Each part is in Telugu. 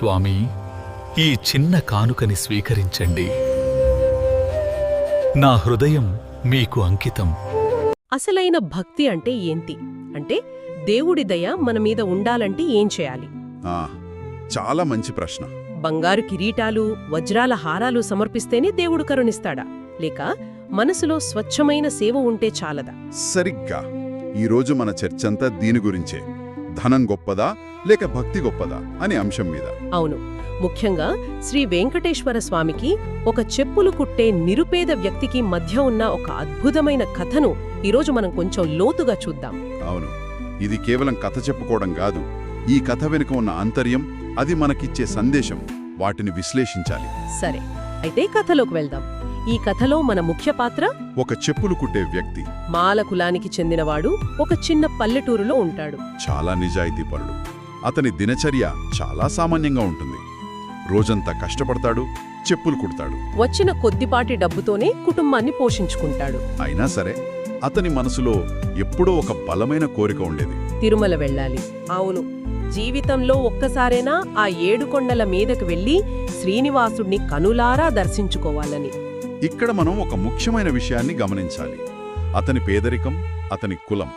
స్వామి ఈ చిన్న కానుకని స్వీకరించండి. నా హృదయం మీకు అంకితం. అసలైన భక్తి అంటే ఏంటి? అంటే దేవుడి దయ మన మీద ఉండాలంటే ఏం చేయాలి? ఆ, చాలా మంచి ప్రశ్న. బంగారు కిరీటాలు వజ్రాల హారాలు సమర్పిస్తేనే దేవుడు కరుణిస్తాడా? లేక మనసులో స్వచ్ఛమైన సేవ ఉంటే చాలదా? సరిగ్గా. ఈరోజు మన చర్చంతా దీని గురించే. ధనం గొప్పదా లేక భక్తి గొప్పదా అనే అంశం మీద. అవును. ముఖ్యంగా శ్రీ వెంకటేశ్వర స్వామికి ఒక చెప్పులు కుట్టే నిరుపేద వ్యక్తికి మధ్య ఉన్న ఒక అద్భుతమైన కథను ఈరోజు మనం కొంచెం లోతుగా చూద్దాం. అవును. ఇది కేవలం కథ చెప్పుకోవడం కాదు. ఈ కథ వెనుక ఉన్న అంతర్యం అది మనకిచ్చే సందేశం వాటిని విశ్లేషించాలి. సరే. అయితే కథలోకి వెళ్దాం. ఈ కథలో మన ముఖ్య పాత్ర? ఒక చెప్పులు కుట్టే వ్యక్తి. మాల కులానికి చెందినవాడు ఒక చిన్న పల్లెటూరులో ఉంటాడు. చాలా నిజాయితీపరుడు అతని దినచర్య చాలా సామాన్యంగా ఉంటుంది. రోజంతా కష్టపడతాడు చెప్పులు కుడతాడు. వచ్చిన కొద్దిపాటి డబ్బుతోనే కుటుంబాన్ని పోషించుకుంటాడు. అయినా సరే అతని మనసులో ఎప్పుడో ఒక బలమైన కోరిక ఉండేది. తిరుమల వెళ్ళాలి. అవును జీవితంలో ఒక్కసారైనా ఆ ఏడుకొండల మీదకు వెళ్ళి శ్రీనివాసుణ్ణి కనులారా దర్శించుకోవాలని. ఇక్కడ మనం ఒక ముఖ్యమైన విషయాన్ని గమనించాలి. అతని పేదరికం అతని కులం.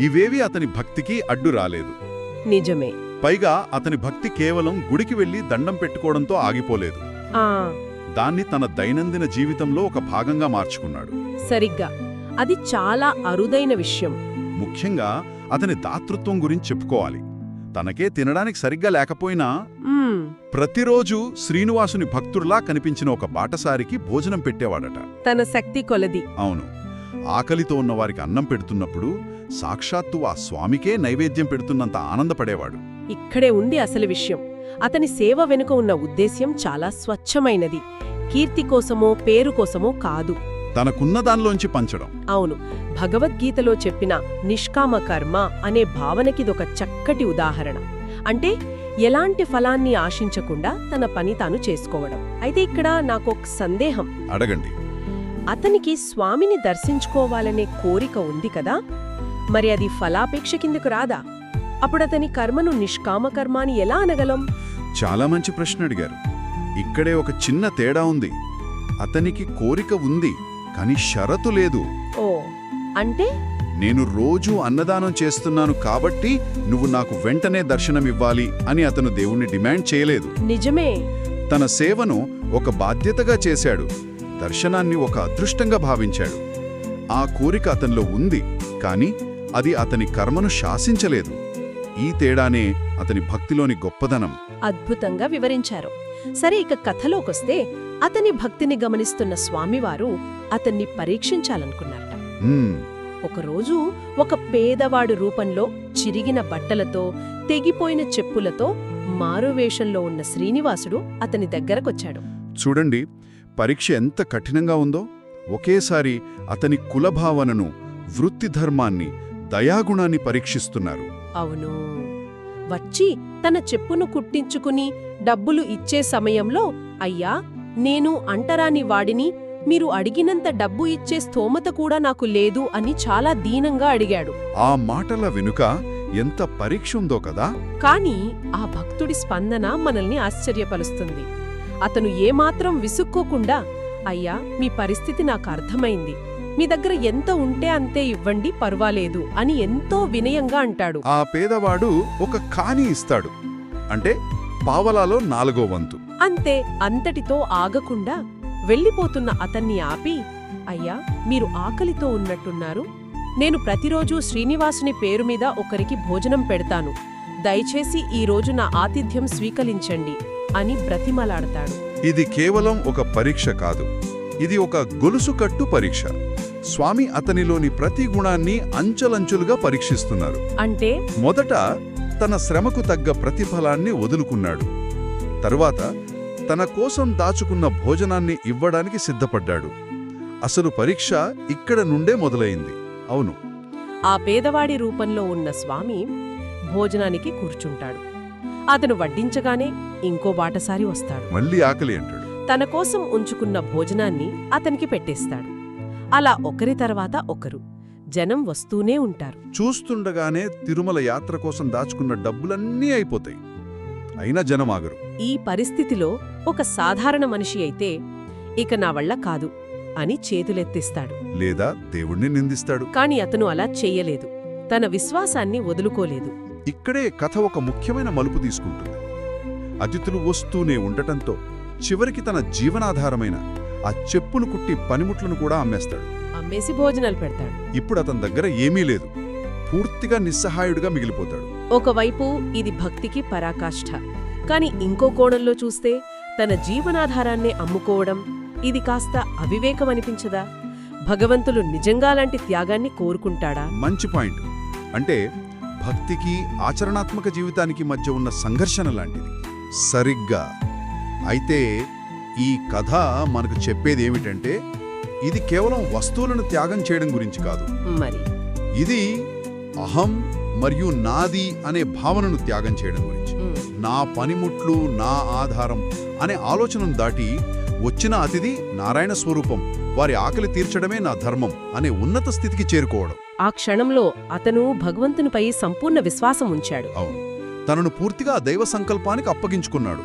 ఇవేవి అతని భక్తికి అడ్డు రాలేదు. నిజమే. పైగా అతని భక్తి కేవలం గుడికి వెళ్ళి దండం పెట్టుకోవడంతో ఆగిపోలేదు. ఆ. దాన్ని తన దైనందిన జీవితంలో ఒక భాగంగా మార్చుకున్నాడు. సరిగ్గా. అది చాలా అరుదైన విషయం. ముఖ్యంగా అతని దాతృత్వం గురించి చెప్పుకోవాలి. తనకే తినడానికి సరిగ్గా లేకపోయినా ప్రతిరోజు శ్రీనివాసుని భక్తుడిలా కనిపించిన ఒక బాటసారికి భోజనం పెట్టేవాడట. తన శక్తి కొలది. అవును. ఆకలితో ఉన్న వారికి అన్నం పెడుతున్నప్పుడు సాక్షాత్తు ఆ స్వామికే నైవేద్యం పెడుతున్నంత ఆనందపడేవాడు. ఇక్కడే ఉంది అసలు విషయం. అతని సేవ వెనుక ఉన్న ఉద్దేశ్యం చాలా స్వచ్ఛమైనది. కీర్తి కోసమో పేరు కోసమో కాదు. తనకున్న దానిలోంచి పంచడం. అవును. భగవద్గీతలో చెప్పిన నిష్కామ కర్మ అనే భావనకిదొక చక్కటి ఉదాహరణ. అంటే ఎలాంటి ఫలాన్ని ఆశించకుండా తన పని తాను చేసుకోవడం. అయితే ఇక్కడ నాకొక సందేహం. అడగండి. అతనికి స్వామిని దర్శించుకోవాలనే కోరిక ఉంది కదా? మరి అది ఫలాపేక్ష కిందకు రాదా? అప్పుడతని కర్మను నిష్కామ కర్మ అని ఎలా అనగలం? చాలా మంచి ప్రశ్న అడిగారు. ఇక్కడే ఒక చిన్న తేడా ఉంది. అతనికి కోరిక ఉంది. కాని షరతు లేదు. ఓ అంటే? నేను రోజూ అన్నదానం చేస్తున్నాను కాబట్టి నువ్వు నాకు వెంటనే దర్శనమివ్వాలి అని అతను దేవుణ్ణి డిమాండ్ చేయలేదు. నిజమే. తన సేవను ఒక బాధ్యతగా చేశాడు. దర్శనాన్ని ఒక అదృష్టంగా భావించాడు. ఆ కోరిక అతనిలో ఉంది కాని అది అతని కర్మను శాసించలేదు. ఈ తేడానే అతని భక్తిలోని గొప్పదనం. అద్భుతంగా వివరించారు. సరే ఇక కథలోకొస్తే అతని భక్తిని గమనిస్తున్న స్వామివారు అతన్ని పరీక్షించాలనుకున్నారట. ఒకరోజు ఒక పేదవాడు రూపంలో చిరిగిన బట్టలతో తెగిపోయిన చెప్పులతో మారువేషంలో ఉన్న శ్రీనివాసుడు అతని దగ్గరకొచ్చాడు. చూడండి పరీక్ష ఎంత కఠినంగా ఉందో. ఒకేసారి అతని కులభావనను వృత్తి ధర్మాన్ని దయాగుణాన్ని పరీక్షిస్తున్నారు. అవును. వచ్చి తన చెప్పును కుట్టించుకుని డబ్బులు ఇచ్చే సమయంలో అయ్యా నేను అంటరాని వాడిని మీరు అడిగినంత డబ్బు ఇచ్చే స్తోమత కూడా నాకు లేదు అని చాలా దీనంగా అడిగాడు. ఆ మాటల వెనుక ఎంత పరీక్ష ఉందో కదా? కాని ఆ భక్తుడి స్పందన మనల్ని ఆశ్చర్యపరుస్తుంది. అతను ఏమాత్రం విసుక్కోకుండా అయ్యా మీ పరిస్థితి నాకు అర్థమైంది. మీ దగ్గర ఎంత ఉంటే అంతే ఇవ్వండి పర్వాలేదు అని ఎంతో వినయంగా అంటాడు. ఆ పేదవాడు ఒక కాని ఇస్తాడు. అంటే పావలాలో నాలుగో వంతు. అంతే అంతటితో ఆగకుండా వెళ్ళిపోతున్న అతన్ని ఆపి అయ్యా మీరు ఆకలితో ఉన్నట్టున్నారు. నేను ప్రతిరోజూ శ్రీనివాసుని పేరు మీద ఒకరికి భోజనం పెడతాను. దయచేసి ఈ రోజు నా ఆతిథ్యం స్వీకరించండి అని బ్రతిమలాడతాడు. ఇది కేవలం ఒక పరీక్ష కాదు. ఇది ఒక గొలుసు కట్టు పరీక్ష. స్వామి అతనిలోని ప్రతి గుణాన్ని అంచెలంచులుగా పరీక్షిస్తున్నారు. అంటే? మొదట తన శ్రమకు తగ్గ ప్రతిఫలాన్ని వదులుకున్నాడు. తరువాత తన కోసం దాచుకున్న భోజనాన్ని ఇవ్వడానికి సిద్ధపడ్డాడు. అసలు పరీక్ష ఇక్కడ నుండే మొదలైంది. అవును. ఆ పేదవాడి రూపంలో ఉన్న స్వామి భోజనానికి కూర్చుంటాడు. అతను వడ్డించగానే ఇంకో బాటసారి వస్తాడు. మళ్ళీ ఆకలి అంటాడు. తన కోసం ఉంచుకున్న భోజనాన్ని అతనికి పెట్టేస్తాడు. అలా ఒకరి తర్వాత ఒకరు జనం వస్తూనే ఉంటారు. చూస్తుండగానే తిరుమల యాత్ర కోసం దాచుకున్న డబ్బులన్నీ అయిపోతాయి. అయినా జనం ఆగరు. ఈ పరిస్థితిలో ఒక సాధారణ మనిషి అయితే ఇక నా వల్ల కాదు అని చేతులెత్తిస్తాడు. లేదా దేవుణ్ణి నిందిస్తాడు. కాని అతను అలా చెయ్యలేదు. తన విశ్వాసాన్ని వదులుకోలేదు. ఇక్కడే కథ ఒక ముఖ్యమైన మలుపు తీసుకుంటుంది. అతిథులు వస్తూనే ఉండటంతో చివరికి తన జీవనాధారమైన ఆ చెప్పులు కుట్టి పనిముట్లను కూడా అమ్మేస్తాడు. అమ్మేసి భోజనాలు పెడతాడు. ఇప్పుడు అతని దగ్గర ఏమీ లేదు. పూర్తిగా నిస్సహాయుడిగా మిగిలిపోతాడు. ఒకవైపు ఇది భక్తికి పరాకాష్ఠ కాని ఇంకో కోణంలో చూస్తే తన జీవనాధారాన్నే అమ్ముకోవడం ఇది కాస్త అవివేకం అనిపించదా? భగవంతులు నిజంగా లాంటి త్యాగాన్ని కోరుకుంటాడా? మంచి పాయింట్. అంటే భక్తికి ఆచరణాత్మక జీవితానికి మధ్య ఉన్న సంఘర్షణ లాంటిది. సరిగ్గా. అయితే ఈ కథ మనకు చెప్పేది ఏమిటంటే ఇది కేవలం వస్తువులను త్యాగం చేయడం గురించి కాదు. మరి? ఇది అహం మరియు నాది అనే భావనను త్యాగం చేయడం గురించి. నా పనిముట్లు నా ఆధారం అనే ఆలోచనను దాటి వచ్చిన అతిథి నారాయణ స్వరూపం వారి ఆకలి తీర్చడమే నా ధర్మం అనే ఉన్నత స్థితికి చేరుకోవడం. ఆ క్షణంలో అతను భగవంతునిపై సంపూర్ణ విశ్వాసం ఉంచాడు. అవును. తనను పూర్తిగా దైవ సంకల్పానికి అప్పగించుకున్నాడు.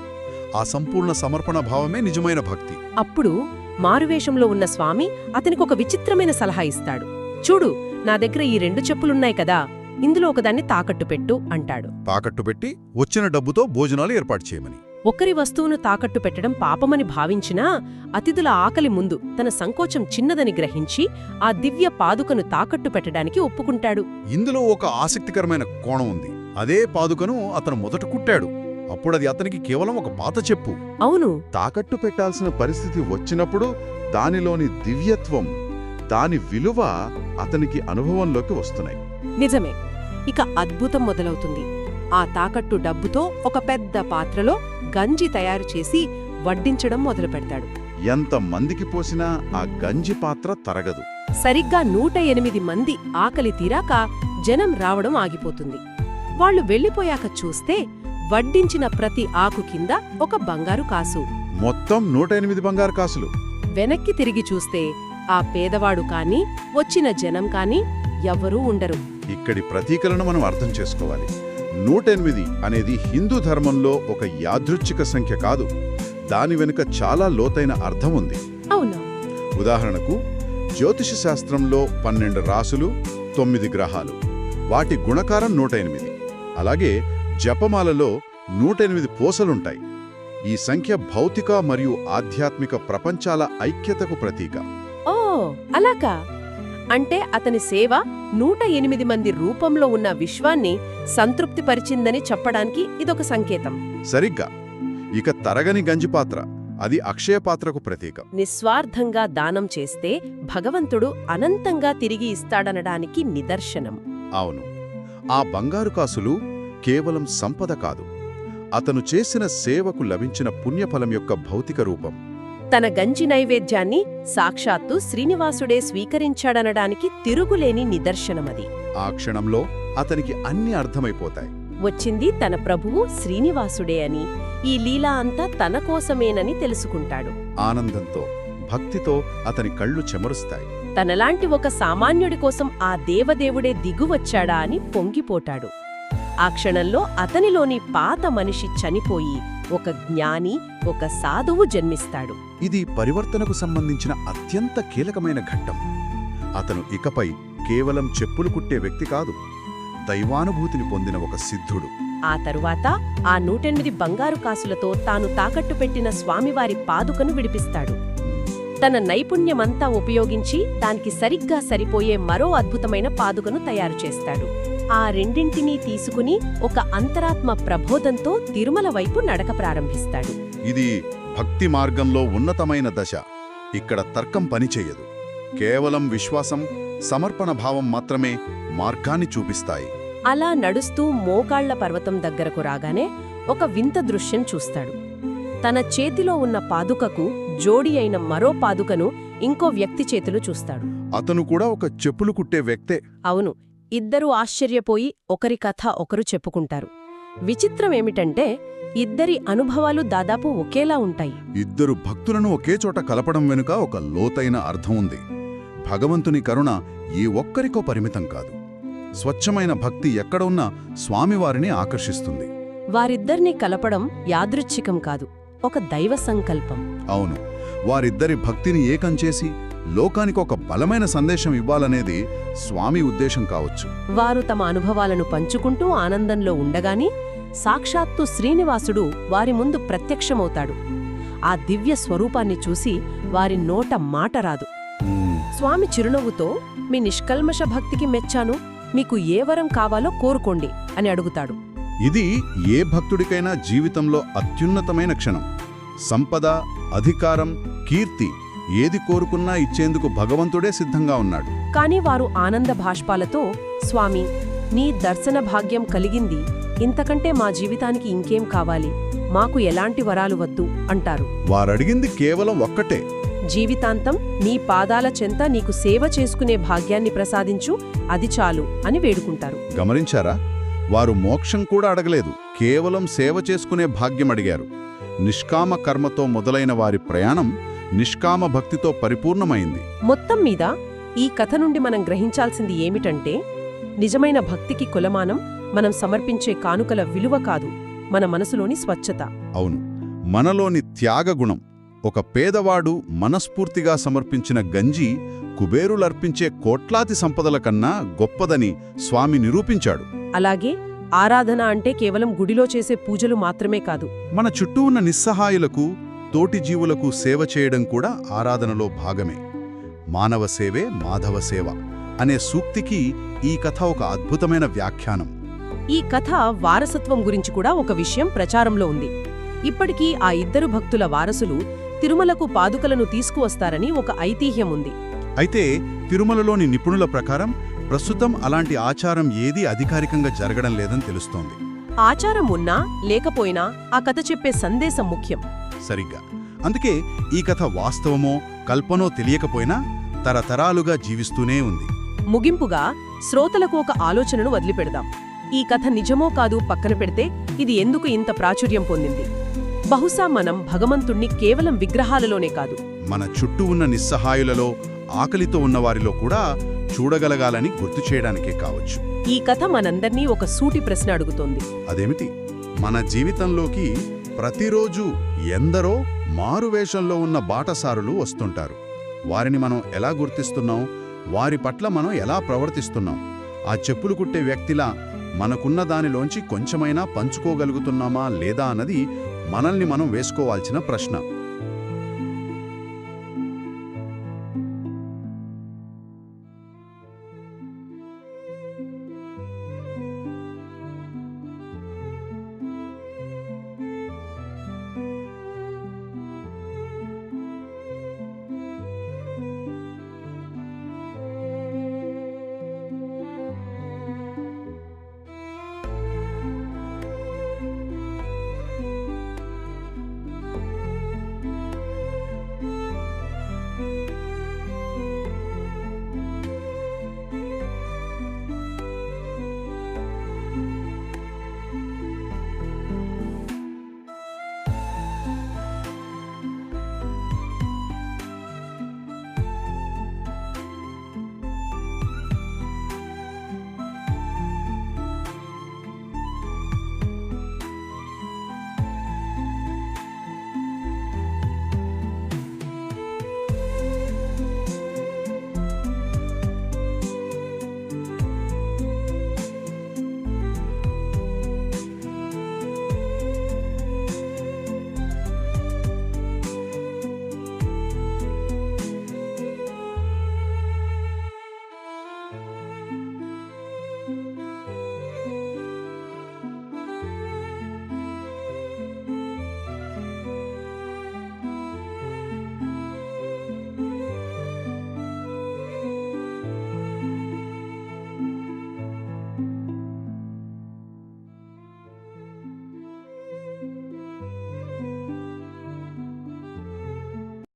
ఆ సంపూర్ణ సమర్పణ భావమే నిజమైన భక్తి. అప్పుడు మారువేషంలో ఉన్న స్వామి అతనికొక విచిత్రమైన సలహా ఇస్తాడు. చూడు నా దగ్గర ఈ రెండు చెప్పులున్నాయి కదా ఇందులో ఒకదాన్ని తాకట్టు పెట్టు అంటాడు. తాకట్టు పెట్టి వచ్చిన డబ్బుతో భోజనాలు ఏర్పాటు చేయమని. ఒకరి వస్తువును తాకట్టు పెట్టడం పాపమని భావించినా అతిథుల ఆకలి ముందు తన సంకోచం చిన్నదని గ్రహించి ఆ దివ్య పాదుకను తాకట్టు పెట్టడానికి ఒప్పుకుంటాడు. ఇందులో ఒక ఆసక్తికరమైన కోణం ఉంది. అదే పాదుకను అతను మొదట కుట్టాడు. అప్పుడది అతనికి కేవలం ఒక పాత చెప్పు. అవును. తాకట్టు పెట్టాల్సిన పరిస్థితి వచ్చినప్పుడు దానిలోని దివ్యత్వం దాని విలువ అతనికి అనుభవంలోకి వస్తున్నాయి. నిజమే. ఇక అద్భుతం మొదలవుతుంది. ఆ తాకట్టు డబ్బుతో ఒక పెద్ద పాత్రలో గంజి తయారు చేసి వడ్డించడం మొదలుపెడతాడు. ఎంత మందికి పోసినా ఆ గంజి పాత్ర తరగదు. సరిగ్గా నూట ఎనిమిది మంది ఆకలి తీరాక జనం రావడం ఆగిపోతుంది. వాళ్ళు వెళ్ళిపోయాక చూస్తే వడ్డించిన ప్రతి ఆకు కింద ఒక బంగారు కాసు. మొత్తం నూట ఎనిమిది బంగారు కాసులు. వెనక్కి తిరిగి చూస్తే ఆ పేదవాడు కాని వచ్చిన జనం కాని ఎవ్వరూ ఉండరు. ఇక్కడి ప్రతీకలను మనం అర్థం చేసుకోవాలి. నూట ఎనిమిది అనేది హిందూ ధర్మంలో ఒక యాదృచ్ఛిక సంఖ్య కాదు. దాని వెనుక చాలా లోతైన అర్థం ఉంది. ఉదాహరణకు జ్యోతిష శాస్త్రంలో పన్నెండు రాసులు తొమ్మిది గ్రహాలు. వాటి గుణకారం నూట ఎనిమిది అలాగే జపమాలలో నూట ఎనిమిది పూసలుంటాయి. ఈ సంఖ్య భౌతిక మరియు ఆధ్యాత్మిక ప్రపంచాల ఐక్యతకు ప్రతీక. ఓ అలాగా. అంటే అతని సేవ నూట ఎనిమిది మంది రూపంలో ఉన్న విశ్వాన్ని సంతృప్తిపరిచిందని చెప్పడానికి ఇదొక సంకేతం. సరిగ్గా. ఇక తరగని గంజిపాత్ర అది అక్షయ పాత్రకు ప్రతీక. నిస్వార్థంగా దానం చేస్తే భగవంతుడు అనంతంగా తిరిగి ఇస్తాడనడానికి నిదర్శనం. అవును. ఆ బంగారు కాసులు కేవలం సంపద కాదు. అతను చేసిన సేవకు లభించిన పుణ్యఫలం యొక్క భౌతిక రూపం. తన గంజి నైవేద్యాన్ని సాక్షాత్తు శ్రీనివాసుడే స్వీకరించాడనడానికి తిరుగులేని నిదర్శనమది. ఆ క్షణంలో అతనికి అన్ని అర్థమైపోతాయి. వచ్చింది తన ప్రభువు శ్రీనివాసుడే అని. ఈ లీలా అంతా తన కోసమేనని తెలుసుకుంటాడు. ఆనందంతో భక్తితో అతని కళ్ళు చెమరుస్తాయి. తనలాంటి ఒక సామాన్యుడి కోసం ఆ దేవదేవుడే దిగువచ్చాడా అని పొంగిపోటాడు ఆ క్షణంలో అతనిలోని పాత మనిషి చనిపోయి ఒక జ్ఞాని ఒక సాధువు జన్మిస్తాడు. ఇది పరివర్తనకు సంబంధించిన అత్యంత కీలకమైన ఘట్టం. అతను ఇకపై కేవలం చెప్పులు కుట్టే వ్యక్తి కాదు దైవానుభూతిని పొందిన ఒక సిద్ధుడు. ఆ తరువాత ఆ నూటెనిమిది బంగారు కాసులతో తాను తాకట్టు పెట్టిన స్వామివారి పాదుకను విడిపిస్తాడు. తన నైపుణ్యమంతా ఉపయోగించి దానికి సరిగ్గా సరిపోయే మరో అద్భుతమైన పాదుకను తయారు చేస్తాడు. ఆ రెండింటినీ తీసుకుని ఒక అంతరాత్మ ప్రబోధంతో తిరుమల వైపు నడక ప్రారంభిస్తాడు. ఇది భక్తి మార్గంలో ఉన్నతమైన దశ. ఇక్కడ తర్కం పనిచేయదు కేవలం విశ్వాసం సమర్పణ భావం మాత్రమే మార్గాన్ని చూపిస్తాయి. అలా నడుస్తూ మోకాళ్ళ పర్వతం దగ్గరకు రాగానే ఒక వింత దృశ్యం చూస్తాడు. తన చేతిలో ఉన్న పాదుకకు జోడి అయిన మరో పాదుకను ఇంకో వ్యక్తి చేతిలో చూస్తాడు. అతను కూడా ఒక చెప్పులు కుట్టే వ్యక్తే. అవును ఇద్దరూ ఆశ్చర్యపోయి ఒకరి కథ ఒకరు చెప్పుకుంటారు. విచిత్రమేమిటంటే ఇద్దరి అనుభవాలు దాదాపు ఒకేలా ఉంటాయి. ఇద్దరు భక్తులను ఒకే చోట కలపడం వెనుక ఒక లోతైన అర్థం ఉంది. భగవంతుని కరుణ ఏ ఒక్కరికో పరిమితం కాదు. స్వచ్ఛమైన భక్తి ఎక్కడ ఉన్నా స్వామివారిని ఆకర్షిస్తుంది. వారిద్దర్నీ కలపడం యాదృచ్ఛికం కాదు ఒక దైవ సంకల్పం. అవును వారిద్దరి భక్తిని ఏకం చేసి లోకానికి ఒక బలమైన సందేశం ఇవ్వాలనేది స్వామి ఉద్దేశం కావచ్చు. వారు తమ అనుభవాలను పంచుకుంటూ ఆనందంలో ఉండగాని సాక్షాత్తు శ్రీనివాసుడు వారి ముందు ప్రత్యక్షమవుతాడు. ఆ దివ్య స్వరూపాన్ని చూసి వారి నోట మాట రాదు. స్వామి చిరునవ్వుతో మీ నిష్కల్మష భక్తికి మెచ్చాను. మీకు ఏ వరం కావాలో కోరుకోండి అని అడుగుతాడు. ఇది ఏ భక్తుడికైనా జీవితంలో అత్యున్నతమైన క్షణం. సంపద అధికారం కీర్తి ఏది కోరుకున్నా ఇచ్చేందుకు భగవంతుడే సిద్ధంగా ఉన్నాడు. కాని వారు ఆనంద భాష్పాలతో స్వామి నీ దర్శన భాగ్యం కలిగింది. ఇంతకంటే మా జీవితానికి ఇంకేం కావాలి? మాకు ఎలాంటి వరాలు వద్దు అంటారు. వారడిగింది కేవలం ఒక్కటే. జీవితాంతం నీ పాదాల చెంత నీకు సేవ చేసుకునే భాగ్యాన్ని ప్రసాదించు అది చాలు అని వేడుకుంటారు. గమనించారా? వారు మోక్షం కూడా అడగలేదు. కేవలం సేవ చేసుకునే భాగ్యం అడిగారు. నిష్కామ కర్మతో మొదలైన వారి ప్రయాణం నిష్కామ భక్తితో పరిపూర్ణమైంది. మొత్తం మీద ఈ కథ నుండి మనం గ్రహించాల్సింది ఏమిటంటే నిజమైన భక్తికి కులమానం మనం సమర్పించే కానుకల విలువ కాదు మన మనసులోని స్వచ్ఛత. అవును. మనలోని త్యాగగుణం ఒక పేదవాడు మనస్ఫూర్తిగా సమర్పించిన గంజి కుబేరులర్పించే కోట్లాది సంపదల కన్నా గొప్పదని స్వామి నిరూపించాడు. అలాగే ఆరాధన అంటే కేవలం గుడిలో చేసే పూజలు మాత్రమే కాదు. మన చుట్టూ ఉన్న నిస్సహాయులకు తోటి జీవులకు సేవ చేయడం కూడా ఆరాధనలో భాగమే. మానవ సేవే మాధవ సేవ అనే సూక్తికి ఈ కథ ఒక అద్భుతమైన వ్యాఖ్యానం. ఈ కథ వారసత్వం గురించి కూడా ఒక విషయం ప్రచారంలో ఉంది. ఇప్పటికీ ఆ ఇద్దరు భక్తుల వారసులు తిరుమలకు పాదుకలను తీసుకువస్తారని ఒక ఐతిహ్యం ఉంది. అయితే తిరుమలలోని నిపుణుల ప్రకారం ప్రస్తుతం అలాంటి ఆచారం ఏదీ అధికారికంగా జరగడం లేదని తెలుస్తోంది. ఆచారం ఉన్నా లేకపోయినా ఆ కథ చెప్పే సందేశం ముఖ్యం. సరిగ్గా. అందుకే ఈ కథ వాస్తవమో కల్పనో తెలియకపోయినా తరతరాలుగా జీవిస్తూనే ఉంది. ముగింపుగా శ్రోతలకు ఒక ఆలోచనను వదిలిపెడదాం. ఈ కథ నిజమో కాదు పక్కన పెడితే ఇది ఎందుకు ఇంత ప్రాచుర్యం పొందింది? బహుశా మనం భగవంతుణ్ణి కేవలం విగ్రహాలలోనే కాదు. మన చుట్టూ ఉన్న నిస్సహాయులలో ఆకలితో ఉన్నవారిలో కూడా చూడగలగాలని గుర్తు చేయడానికే కావచ్చు. ఈ కథ మనందర్నీ ఒక సూటి ప్రశ్న అడుగుతోంది. అదేమిటి? మన జీవితంలోకి ప్రతిరోజు ఎందరో మారువేషంలో ఉన్న బాటసారులు వస్తుంటారు. వారిని మనం ఎలా గుర్తిస్తున్నాం? వారి పట్ల మనం ఎలా ప్రవర్తిస్తున్నాం? ఆ చెప్పులు కుట్టే వ్యక్తిలా మనకున్న దానిలోంచి కొంచెమైనా పంచుకోగలుగుతున్నామా లేదా అన్నది మనల్ని మనం వేసుకోవాల్సిన ప్రశ్న.